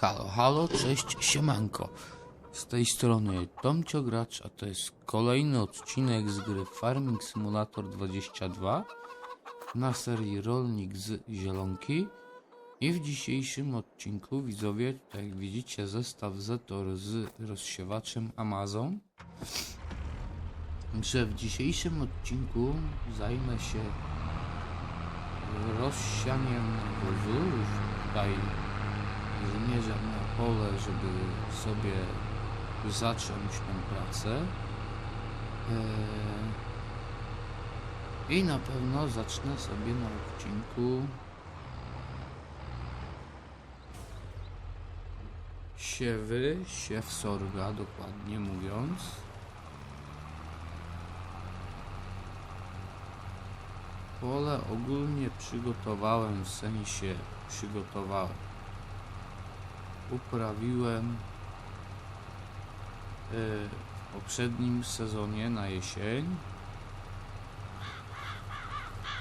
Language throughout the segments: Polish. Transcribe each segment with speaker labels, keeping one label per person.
Speaker 1: Halo, halo, cześć, siemanko. Z tej strony Tomcio Gracz, a to jest kolejny odcinek z gry Farming Simulator 22 na serii Rolnik z Zielonki. I w dzisiejszym odcinku, widzowie, tak jak widzicie, zestaw Zetor z rozsiewaczem Amazon. Że w dzisiejszym odcinku zajmę się rozsianiem wozu. Już tutaj zmierzam na pole, żeby sobie zacząć tę pracę. Eee, I na pewno zacznę sobie na odcinku siewy, siew sorga dokładnie mówiąc. Pole ogólnie przygotowałem, w sensie przygotowałem. Uprawiłem y, w poprzednim sezonie na jesień.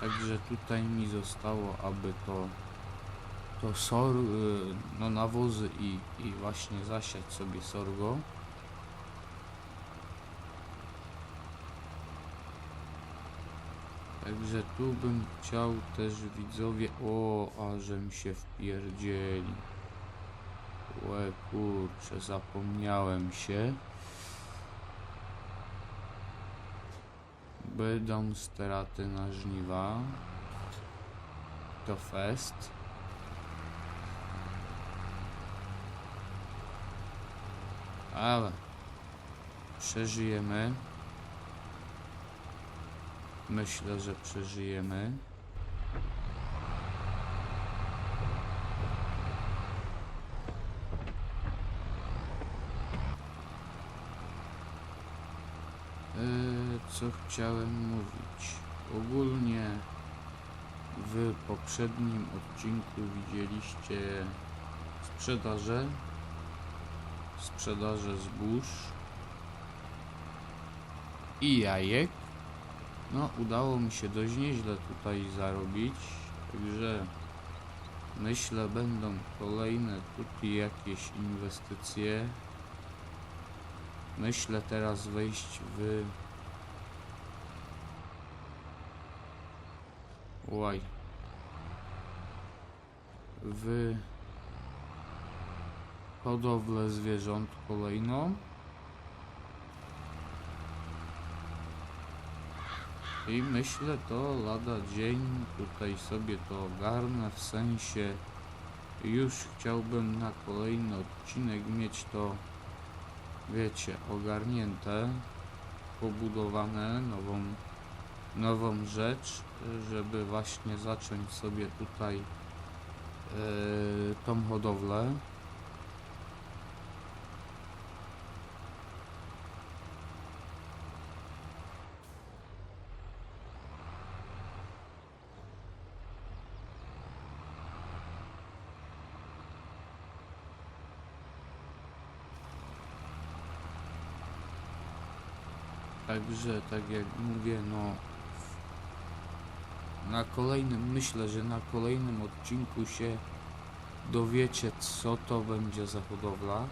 Speaker 1: Także tutaj mi zostało, aby to to sor, y, no nawozy i, i właśnie zasiać sobie sorgo. Także tu bym chciał też widzowie, o, ażem się wpierdzieli. Łe kurczę, zapomniałem się. Będą straty na żniwa. To fest. Ale przeżyjemy. Myślę, że przeżyjemy. Yy, co chciałem mówić? Ogólnie w poprzednim odcinku widzieliście sprzedaże, sprzedaże zbóż i jajek. No, udało mi się dość nieźle tutaj zarobić, także myślę będą kolejne tutaj jakieś inwestycje. Myślę teraz wejść w Łaj. W hodowlę zwierząt kolejną. I myślę to lada dzień tutaj sobie to ogarnę, w sensie już chciałbym na kolejny odcinek mieć to wiecie, ogarnięte, pobudowane, nową, nową rzecz, żeby właśnie zacząć sobie tutaj e, tą hodowlę. Także tak jak mówię, no na kolejnym, myślę, że na kolejnym odcinku się dowiecie co to będzie za hodowla.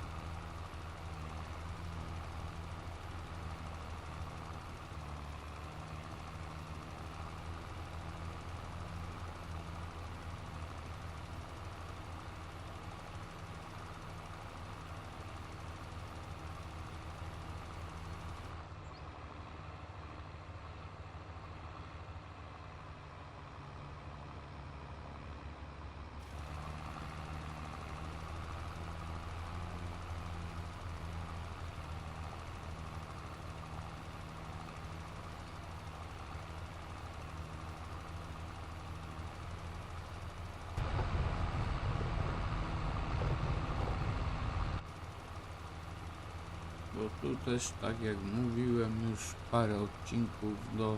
Speaker 1: Bo tu też, tak jak mówiłem, już parę odcinków do,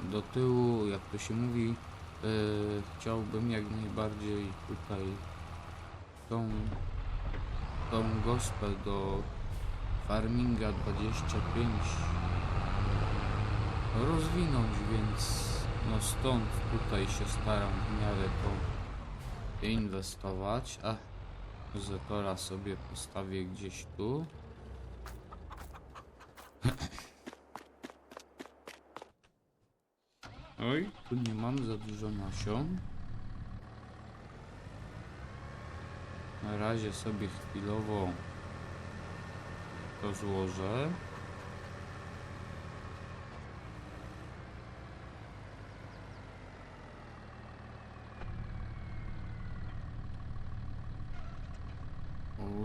Speaker 1: do tyłu, jak to się mówi, e, chciałbym jak najbardziej tutaj tą, tą gospę do Farminga 25 rozwinąć, więc no stąd tutaj się staram w miarę to inwestować. A Zetora sobie postawię gdzieś tu. Oj, tu nie mam za dużo nasion. Na razie sobie chwilowo to złożę.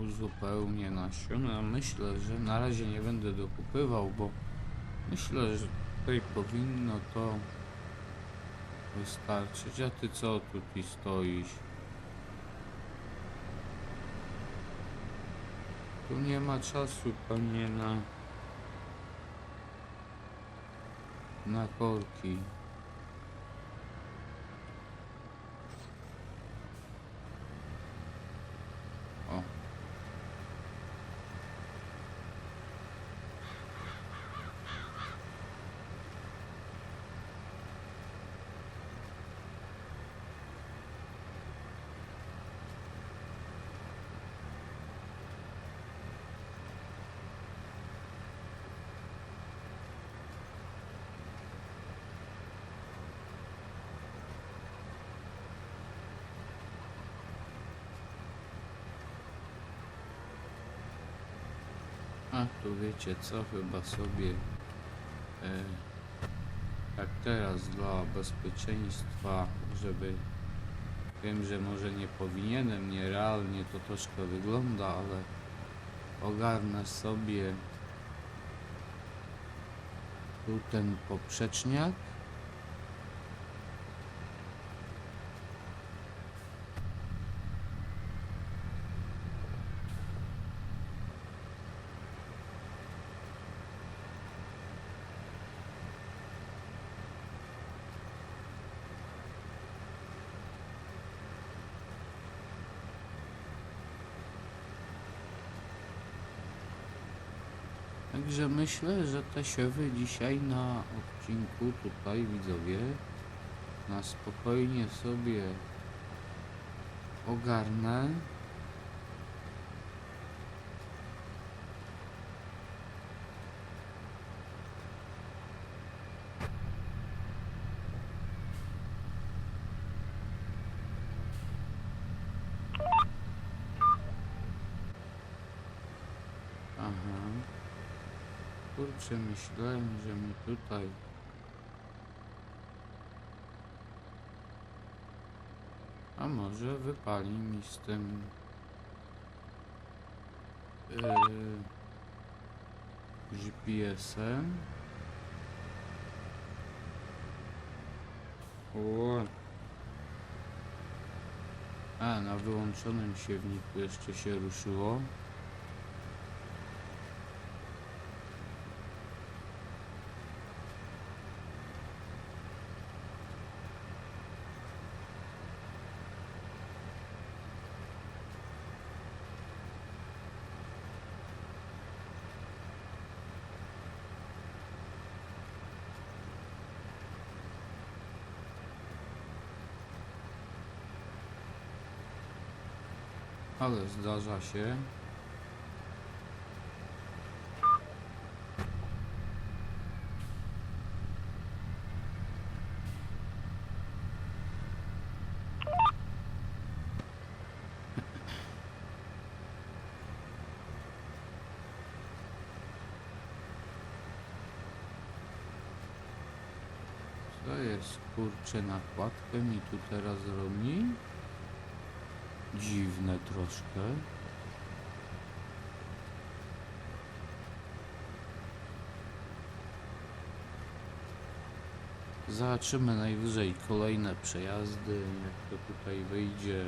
Speaker 1: Uzupełnię nasiona. Myślę, że na razie nie będę dokupywał, bo myślę, że tutaj powinno to wystarczyć. A ty co tutaj stoisz? Tu nie ma czasu, panie, na na korki. A tu wiecie co, chyba sobie e, tak teraz dla bezpieczeństwa, żeby wiem, że może nie powinienem, nierealnie to troszkę wygląda, ale ogarnę sobie tu ten poprzeczniak. Także myślę, że te siewy dzisiaj na odcinku tutaj widzowie na spokojnie sobie ogarnę. Aha. Kurczę, myślałem, że mi tutaj... A może wypali mi z tym... Yy, GPS-em? A, na wyłączonym siewniku jeszcze się ruszyło. Ale zdarza się. Co jest kurczę nakładkę mi tu teraz robi? Dziwne troszkę. Zobaczymy najwyżej kolejne przejazdy, jak to tutaj wyjdzie.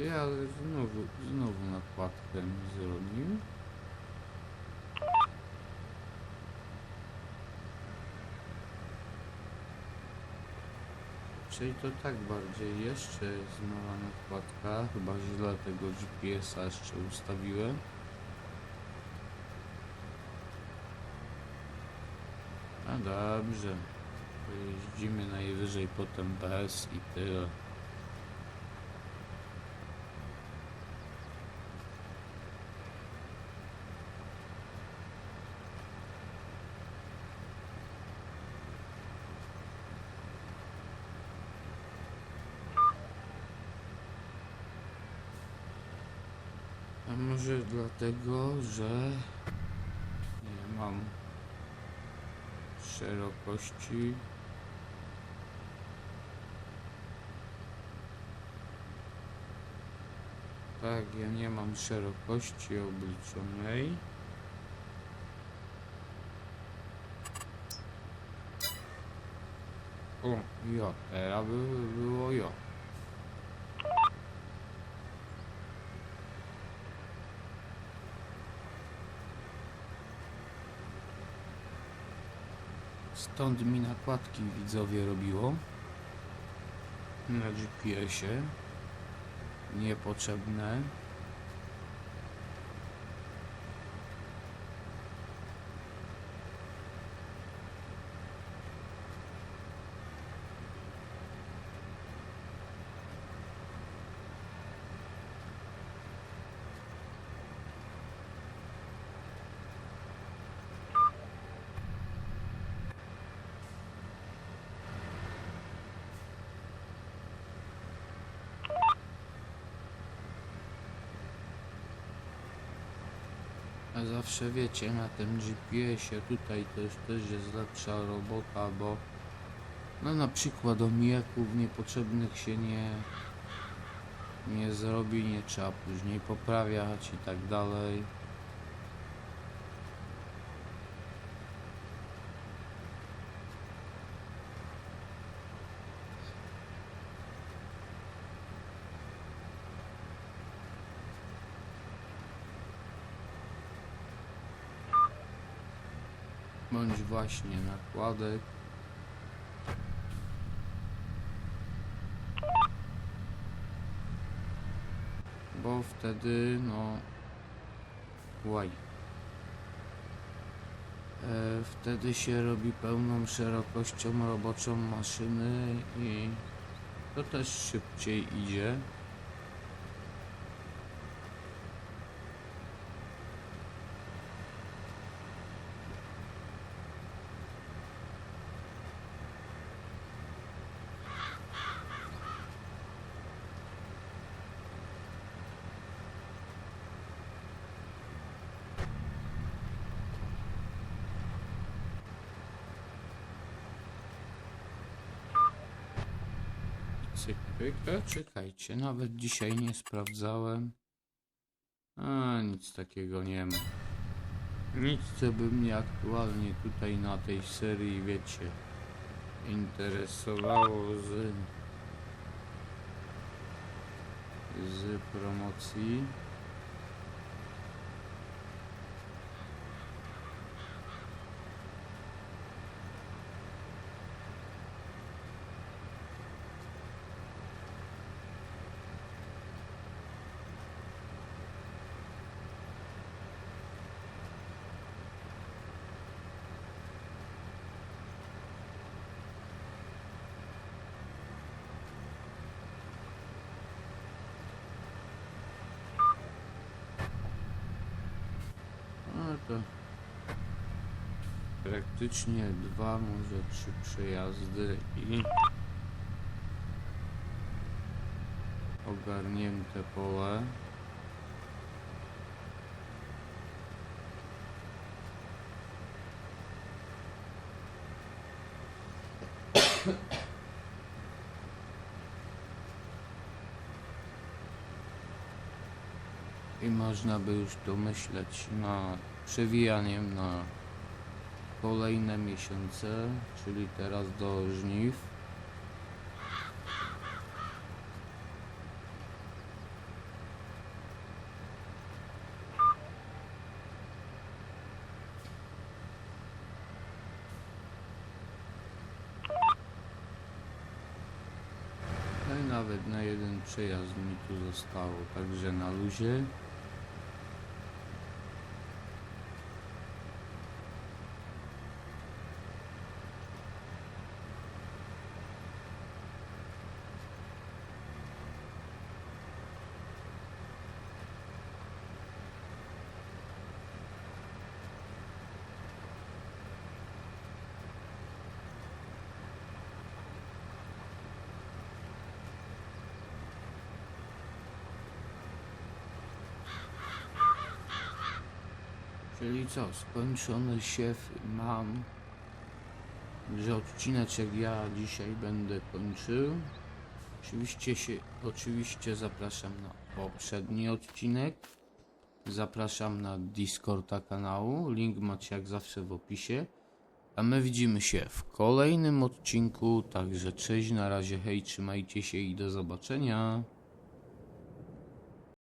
Speaker 1: Ty, ale znowu, znowu nakładkę zrobił. Czyli to tak bardziej jeszcze jest nakładka, chyba źle tego GPS-a jeszcze ustawiłem. A dobrze, pojeździmy najwyżej potem bez i tyle. Może dlatego, że nie mam szerokości. Tak, ja nie mam szerokości obliczonej. O, jo, teraz by było jo. Stąd mi nakładki widzowie robiło na GPS-ie niepotrzebne. Zawsze wiecie, na tym GPS-ie tutaj też, też jest lepsza robota, bo no na przykład omijaków niepotrzebnych się nie nie zrobi, nie trzeba później poprawiać i tak dalej. Właśnie nakładek. Bo wtedy, no... Łaj. E, wtedy się robi pełną szerokością roboczą maszyny i to też szybciej idzie. Czekajcie, nawet dzisiaj nie sprawdzałem. A, nic takiego nie ma. Nic, co by mnie aktualnie tutaj na tej serii, wiecie, interesowało z, z promocji. No to praktycznie dwa, może trzy przejazdy i ogarnięte pole. I można by już tu myśleć nad przewijaniem na kolejne miesiące, czyli teraz do żniw. No i nawet na jeden przejazd mi tu zostało, także na luzie. Czyli co, skończony siew mam, że odcineczek ja dzisiaj będę kończył. Oczywiście się, oczywiście zapraszam na poprzedni odcinek. Zapraszam na Discorda kanału, link macie jak zawsze w opisie. A my widzimy się w kolejnym odcinku, także cześć, na razie, hej, trzymajcie się i do zobaczenia.